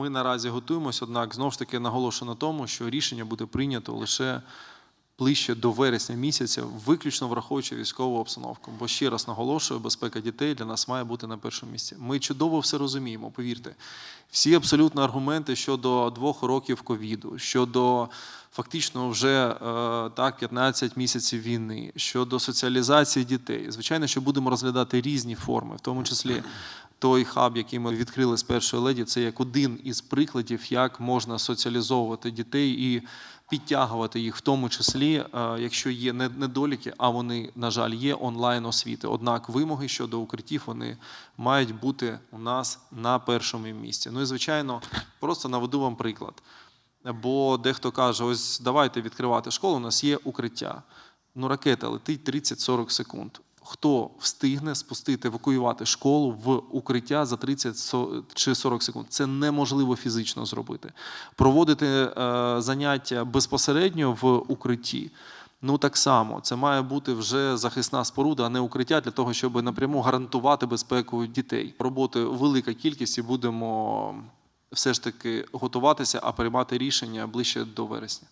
Ми наразі готуємось, однак знову ж таки наголошую на тому, що рішення буде прийнято лише ближче до вересня місяця, виключно враховуючи військову обстановку. Бо ще раз наголошую, безпека дітей для нас має бути на першому місці. Ми чудово все розуміємо, повірте. Всі абсолютно аргументи щодо двох років ковіду, щодо фактично вже е, так 15 місяців війни, щодо соціалізації дітей. Звичайно, що будемо розглядати різні форми, в тому числі той хаб, який ми відкрили з першої леді, це як один із прикладів, як можна соціалізовувати дітей і підтягувати їх, в тому числі, е, якщо є не- недоліки, а вони, на жаль, є онлайн освіти. Однак вимоги щодо укриттів вони мають бути у нас на першому місці. Ну і звичайно, просто наведу вам приклад. Бо дехто каже: ось давайте відкривати школу, у нас є укриття. Ну, ракета летить 30-40 секунд. Хто встигне спустити, евакуювати школу в укриття за 30 со- чи 40 секунд? Це неможливо фізично зробити. Проводити е, заняття безпосередньо в укритті. Ну так само, це має бути вже захисна споруда, а не укриття для того, щоб напряму гарантувати безпеку дітей. Роботи велика кількість і будемо все ж таки готуватися, а приймати рішення ближче до вересня.